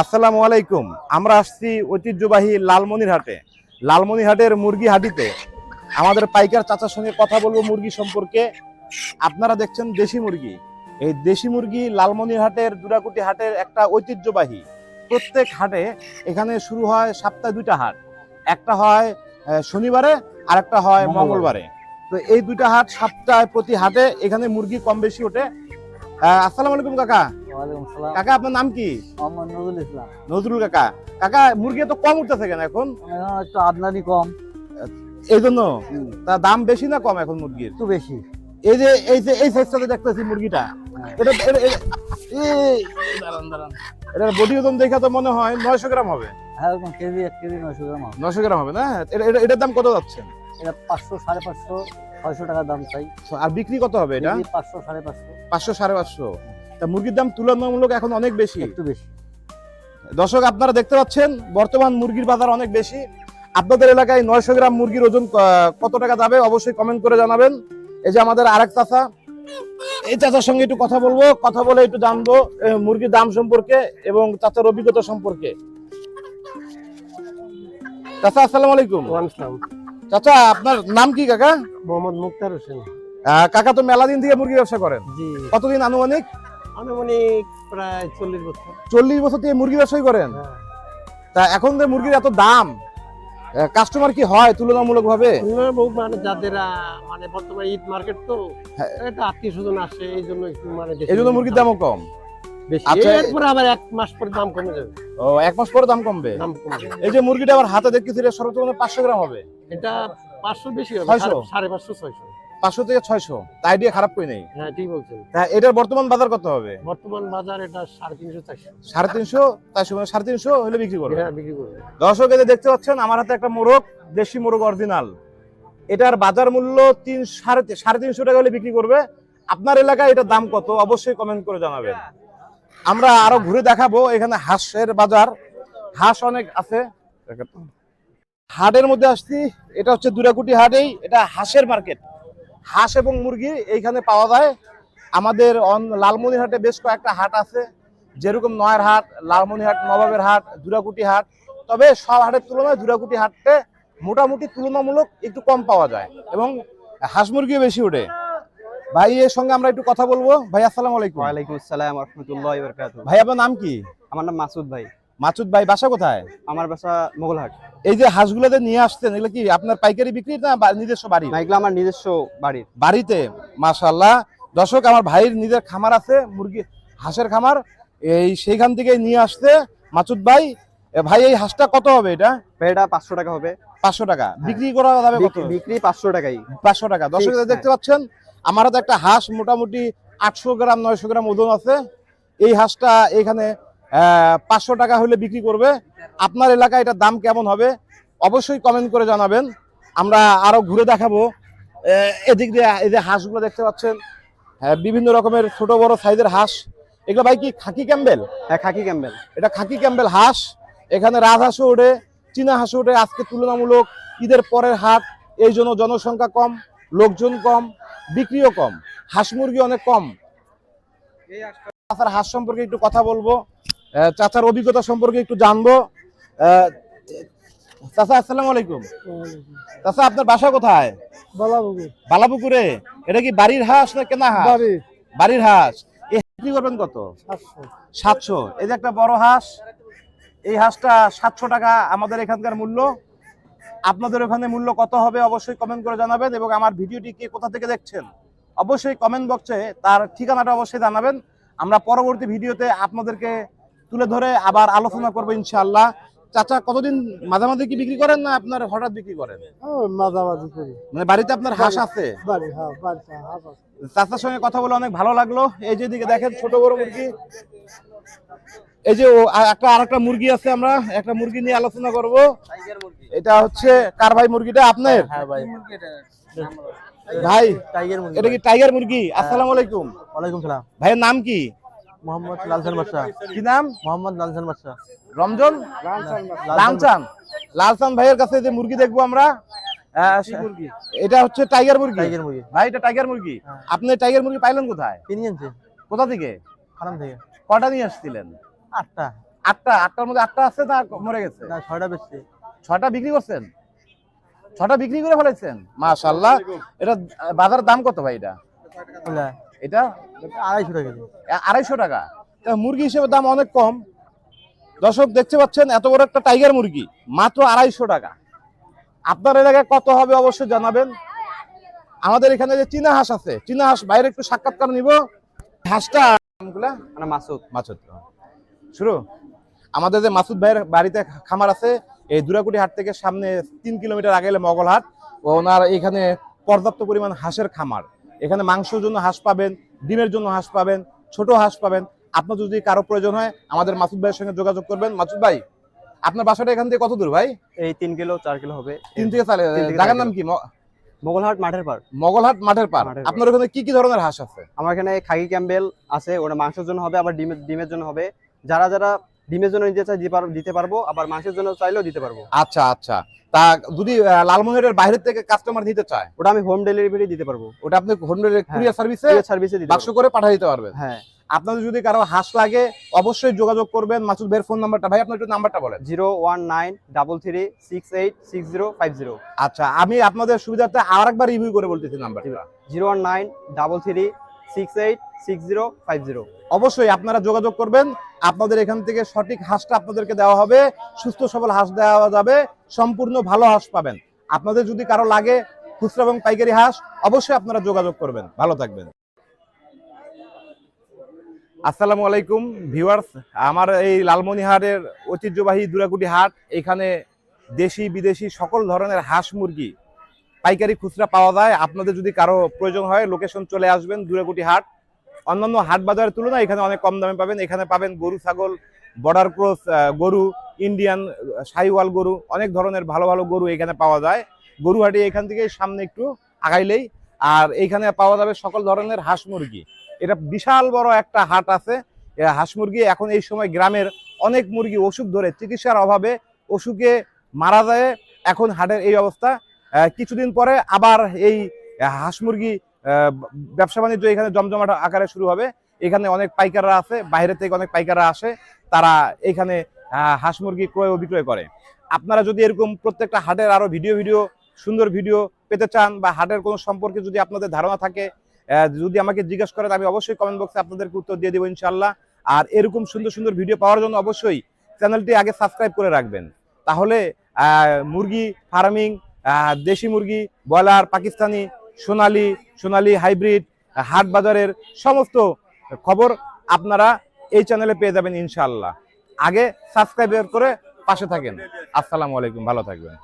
আসসালামু আলাইকুম। আমরা আসছি ঐতিহ্যবাহী লালমনিরহাটে। লালমনিরহাটের মুরগি হাটিতে। আমাদের পাইকার চাচার সঙ্গে কথা বলব মুরগি সম্পর্কে। আপনারা দেখছেন দেশি মুরগি। এই দেশি মুরগি লালমনিরহাটের দুরাকুটি হাটের একটা ঐতিহ্যবাহী। প্রত্যেক হাটে এখানে শুরু হয় সপ্তাহে দুইটা হাট। একটা হয় শনিবারে আর একটা হয় মঙ্গলবারে। তো এই দুইটা হাট সপ্তাহে প্রতি হাটে এখানে মুরগি কম বেশি ওঠে। আসসালামু আলাইকুম কাকা। কাকা আপনার নাম কি? মোহাম্মদ নজরুল ইসলাম। নজরুল কাকা। কাকা মুরগি তো কম উঠতেছে কেন এখন? এখন একটু আমদানি কম। এই জন্য তার দাম বেশি না কম এখন মুরগির? একটু বেশি। এই যে এই যে এই সাইজটাতে দেখতেছি মুরগিটা। এটা এটা- এটা- এই, দাঁড়ান, দাঁড়ান। এটার বডি ওজন দেখা তো মনে হয় নয়শো গ্রাম হবে। হ্যাঁ কেজি এক কেজি নয়শো গ্রাম হবে। নয়শো গ্রাম হবে না? এটা- এটা- এটার দাম কত যাচ্ছে? এটা পাঁচশো সাড়ে পাঁচশো ছয়শো টাকা দাম চাই। আর বিক্রি কত হবে এটা? পাঁচশো সাড়ে পাঁচশো। পাঁচশো সাড়ে পাঁচশো। তা মুরগির দাম তুলনামূলক এখন অনেক বেশি। একটু বেশি। দর্শক আপনারা দেখতে পাচ্ছেন বর্তমান মুরগির বাজার অনেক বেশি। আপনাদের এলাকায় নয়শো গ্রাম মুরগির ওজন কত টাকা যাবে অবশ্যই কমেন্ট করে জানাবেন। এই যে আমাদের আরেক চাচা এই চাচার সঙ্গে একটু কথা বলব কথা বলে একটু জানব মুরগির দাম সম্পর্কে এবং চাচার অভিজ্ঞতা সম্পর্কে। চাচা আসসালামু আলাইকুম। চাচা আপনার নাম কি কাকা? মোহাম্মদ মুক্তার হোসেন। কাকা তো মেলা দিন থেকে মুরগি ব্যবসা করেন। কতদিন আনুমানিক? আনুমানিক প্রায় চল্লিশ বছর। চল্লিশ বছর থেকে মুরগি ব্যবসায়ী করেন? হ্যাঁ। তা এখন যে মুরগির এত দাম কাস্টমার কি হয় তুলনামূলক ভাবে বহু মানে যাদের মানে বর্তমানে ঈদ মার্কেট তো হ্যাঁ। এটা আত্মীয় স্বজন আসে এই জন্য একটু মানে এই জন্য মুরগির দামও কম? আচ্ছা, আবার এক মাস পরে দাম কমে যাবে। ও এক মাস পরে দাম কমবে? এই যে মুরগিটা আবার হাতে দেখতেছি সর্বোচ্চ মানে পাঁচশো গ্রাম হবে? এটা পাঁচশো বেশি হবে 600 সাড়ে- সাড়ে পাঁচশো ছয়শো। পাঁচশো থেকে ছয়শো। তা আইডিয়া খারাপ করে নেই? হ্যাঁ ঠিক বলছেন। তা এটার বর্তমান বাজার কত হবে? বর্তমান বাজার এটা সাড়ে তিনশো চারশো। সাড়ে তিনশো তাই সময় সাড়ে তিনশো হলে বিক্রি করবে। হ্যাঁ বিক্রি করবে। দর্শক যে দেখতে পাচ্ছেন আমার হাতে একটা মোরগ দেশি মোরগ অরিজিনাল এটার বাজার মূল্য তিন সাড়ে সাড়ে তিনশো টাকা হলে বিক্রি করবে। আপনার এলাকায় এটার দাম কত? অবশ্যই কমেন্ট করে জানাবেন। আমরা আরও ঘুরে দেখাবো এখানে হাঁসের বাজার। হাঁস অনেক আছে। হাটের মধ্যে আসছি। এটা হচ্ছে দুরাকুটি হাটেই এটা হাঁসের মার্কেট হাঁস এবং মুরগি এইখানে পাওয়া যায়। আমাদের লালমনিরহাটে বেশ কয়েকটা হাট আছে। যেরকম নয়ের হাট লালমনিরহাট নবাবের হাট দুরাকুটি হাট। তবে সব হাটের তুলনায় দুরাকুটি হাটে মোটামুটি তুলনামূলক একটু কম পাওয়া যায় এবং হাঁস মুরগিও বেশি ওঠে। ভাই এর সঙ্গে আমরা একটু কথা বলব। ভাই আসসালামু আলাইকুম। ওয়ালাইকুম আসসালাম রহমতুল্লাহ ভাই আপনার নাম কি? আমার নাম মাসুদ ভাই। মাসুদ ভাই বাসা কোথায়? আমার বাসা মোগলহাট। এই যে হাঁসগুলো যে নিয়ে আসছেন এগুলো কি আপনার পাইকারি বিক্রি না নিজস্ব বাড়ি? না, এগুলো আমার নিজস্ব বাড়ির বাড়িতে মাশাল্লাহ দর্শক আমার ভাইয়ের নিজের খামার আছে মুরগি হাঁসের খামার। এই সেইখান থেকে নিয়ে আসতে মাসুদ ভাই। ভাই এই হাঁসটা কত হবে এটা? এটা পাঁচশো টাকা হবে। পাঁচশো টাকা। বিক্রি করা যাবে কত? বিক্রি- বিক্রি পাঁচশো টাকাই। পাঁচশো টাকা। দর্শক দেখতে পাচ্ছেন আমার হাতে একটা হাঁস মোটামুটি আটশো গ্রাম নয়শো গ্রাম ওজন আছে। এই হাঁসটা এখানে পাঁচশো টাকা হলে বিক্রি করবে। আপনার এলাকায় এটার দাম কেমন হবে? অবশ্যই কমেন্ট করে জানাবেন। আমরা আরও ঘুরে দেখাবো। এদিক দিয়ে এই যে হাঁসগুলো দেখতে পাচ্ছেন। হ্যাঁ, বিভিন্ন রকমের ছোট বড় সাইজের হাঁস। এগুলো ভাই কি খাকি ক্যাম্বেল? হ্যাঁ খাকি ক্যাম্বেল। এটা খাকি ক্যাম্বেল হাঁস। এখানে রাজহাঁসও ওঠে চীনা হাঁসও ওঠে। আজকে তুলনামূলক ঈদের পরের হাট এই জন্য জনসংখ্যা কম লোকজন কম বিক্রিও কম। হাঁস মুরগি অনেক কম। হাঁস সম্পর্কে একটু কথা বলব। চাচার অভিজ্ঞতা সম্পর্কে একটু জানব। চাচা আসসালামু আলাইকুম। চাচা আপনার বাসা কোথায়? বালাপুকুরে এটা কি বাড়ির হাঁস না কেনা হাঁস? বাড়ি বাড়ির হাঁস। এই করবেন কত? সাতশো। এই যে একটা বড় হাঁস এই হাঁসটা সাতশো টাকা আমাদের এখানকার মূল্য। আপনাদের ওখানে মূল্য কত হবে অবশ্যই কমেন্ট করে জানাবেন এবং আমার ভিডিওটি কে কোথা থেকে দেখছেন অবশ্যই কমেন্ট বক্সে তার ঠিকানাটা অবশ্যই জানাবেন। আমরা পরবর্তী ভিডিওতে আপনাদেরকে তুলে ধরে আবার আলোচনা করব ইনশাআল্লাহ। চাচা কতদিন মাঝে মাঝে কি বিক্রি করেন না আপনার হঠাৎ বিক্রি করেন? মাঝামাঝি করি। মানে বাড়িতে আপনার হাঁস আছে? বাড়ি হ্যাঁ বাড়িতে হাফ আছে। চাচার সঙ্গে কথা বলে অনেক ভালো লাগল। এই যে দিকে দেখেন ছোট বড় মুরগি। এই যে ও আর একটা আরেকটা মুরগি আছে আমরা। একটা মুরগি নিয়ে আলোচনা করব। এটা হচ্ছে কার ভাই মুরগিটা আপনার? হ্যাঁ ভাই। ভাই টাইগার মুরগি এটা কি টাইগার মুরগি? আসসালামু আলাইকুম। ওয়ালাইকুম সালাম। ভাইয়ের নাম কি? মোহাম্মদ লালসান বাদশা কি নাম? মোহাম্মদ লালসান বাদশা রমজন? লালচান লালচান ভাইয়ের কাছে যে মুরগি দেখব আমরা এটা হচ্ছে টাইগার মুরগি। টাইগার মুরগি। ভাই এটা টাইগার মুরগি? হ্যাঁ। আপনি টাইগার মুরগি পাইলেন কোথায়? কিনে আনছে। কোথা থেকে? ফার্ম থেকে। কটা নিয়ে আসছিলেন? আটটা। আটটা? আটটার মধ্যে আটটা আছে না মরে গেছে? না ছয়টা বেচছি। ছটা বিক্রি করছেন? ছটা বিক্রি করে ফেলেছেন মাশাল্লাহ এটা আহ, বাজারের দাম কত ভাই এটা? এটা আড়াইশো টাকা আড়াইশো টাকা। মুরগি হিসেবে দাম অনেক কম। দর্শক দেখতে পাচ্ছেন এত বড় একটা টাইগার মুরগি মাত্র আড়াইশো টাকা। আপনার এলাকায় কত হবে অবশ্যই জানাবেন। আমাদের এখানে যে চীনা হাঁস আছে চীনা হাঁস বাইরে একটু সাক্ষাৎকার নিব। হাঁসটা? মানে মাসুদ। মাসুদ। শুরু। আমাদের যে মাসুদ ভাইয়ের বাড়িতে খামার আছে এই দুরাকুটি হাট থেকে সামনে তিন কিলোমিটার আগে এলে মগল হাট। ও ওনার এখানে পর্যাপ্ত পরিমাণ হাঁসের খামার। এখানে মাংসের জন্য হাঁস পাবেন ডিমের জন্য হাঁস পাবেন ছোট হাঁস পাবেন। আপনার যদি কারও প্রয়োজন হয় আমাদের মাসুদ ভাইয়ের সঙ্গে যোগাযোগ করবেন। মাসুদ ভাই আপনার বাসাটা এখান থেকে কত দূর ভাই? এই তিন কিলো চার কিলো হবে। তিন থেকে থেকে জায়গার নাম কি? মোগলহাট মাঠের পার মগলহাট মাঠের পার। আপনার ওখানে কি কি ধরনের হাঁস আছে? আমার এখানে খাগি ক্যাম্বেল আছে ওটা মাংসের জন্য হবে আবার ডিমের ডিমের জন্য হবে। যারা যারা ডিমের জন্য নিতে চায় দিতে পারব আবার মাংসের জন্য চাইলেও দিতে পারব। আচ্ছা আচ্ছা। তা যদি আহ, লালমনিরহাটের বাইরের থেকে কাস্টমার নিতে চায় ওটা আমি হোম ডেলিভারি দিতে পারব। ওটা আপনি হোম কুরিয়ার সার্ভিসে সার্ভিসে দিতে বাক্স করে পাঠিয়ে দিতে পারবেন। হ্যাঁ। আপনাদের যদি কারও হাঁস লাগে অবশ্যই যোগাযোগ করবেন। মাসুদ ভাইয়ের ফোন নাম্বারটা ভাই আপনার একটু নাম্বারটা বলেন। Zero one nine double three six eight six zero five zero. আচ্ছা আমি আপনাদের সুবিধার্থে আর একবার রিভিউ করে বলতেছি নাম্বারটা zero one nine double three six eight six zero five zero. অবশ্যই আপনারা যোগাযোগ করবেন। আপনাদের এখান থেকে সঠিক হাঁসটা আপনাদেরকে দেওয়া হবে। সুস্থ সবল হাঁস দেওয়া যাবে। সম্পূর্ণ ভালো হাঁস পাবেন। আপনাদের যদি কারও লাগে খুচরা এবং পাইকারি হাঁস, অবশ্যই আপনারা যোগাযোগ করবেন। ভালো থাকবেন। আসসালামু আলাইকুম, ভিউয়ার্স। আমার এই লালমনিহাটের ঐতিহ্যবাহী দুরাকুটি হাট, এখানে দেশি, বিদেশি সকল ধরনের হাঁস মুরগি, পাইকারি খুচরা পাওয়া যায়। আপনাদের যদি কারও প্রয়োজন হয়, লোকেশন চলে আসবেন দুরাকুটি হাট। অন্যান্য হাট বাজারের তুলনায় এখানে অনেক কম দামে পাবেন। এখানে পাবেন গরু, ছাগল বর্ডার ক্রস গরু ইন্ডিয়ান সাইওয়াল গরু, অনেক ধরনের ভালো ভালো গরু এখানে পাওয়া যায়। গরু হাটি এখান থেকে সামনে একটু আগাইলেই। আর এইখানে পাওয়া যাবে সকল ধরনের হাঁস মুরগি। এটা বিশাল বড় একটা হাট আছে। হাঁস মুরগি এখন এই সময় গ্রামের অনেক মুরগি অসুখ ধরে চিকিৎসার অভাবে অসুখে মারা যায়। এখন হাটের এই অবস্থা। কিছুদিন পরে আবার এই হাঁস মুরগি ব্যবসা বাণিজ্য এখানে জমজমাট আকারে শুরু হবে। এখানে অনেক পাইকাররা আছে, বাইরে থেকে অনেক পাইকাররা আসে, তারা এখানে হাঁস মুরগি ক্রয় ও বিক্রয় করে। আপনারা যদি এরকম প্রত্যেকটা হাটের আরও ভিডিও ভিডিও, সুন্দর ভিডিও পেতে চান বা হাটের কোনো সম্পর্কে যদি আপনাদের ধারণা থাকে যদি আমাকে জিজ্ঞেস করেন, আমি অবশ্যই কমেন্ট বক্সে আপনাদেরকে উত্তর দিয়ে দেবো ইনশাল্লাহ আর এরকম সুন্দর সুন্দর ভিডিও পাওয়ার জন্য অবশ্যই চ্যানেলটি আগে সাবস্ক্রাইব করে রাখবেন। তাহলে মুরগি ফার্মিং দেশি মুরগি, ব্রয়লার, পাকিস্তানি সোনালি সোনালি হাইব্রিড, হাট বাজারের সমস্ত খবর আপনারা এই চ্যানেলে পেয়ে যাবেন ইনশাল্লাহ আগে সাবস্ক্রাইব করে পাশে থাকেন। আসসালামু আলাইকুম, ভালো থাকবেন।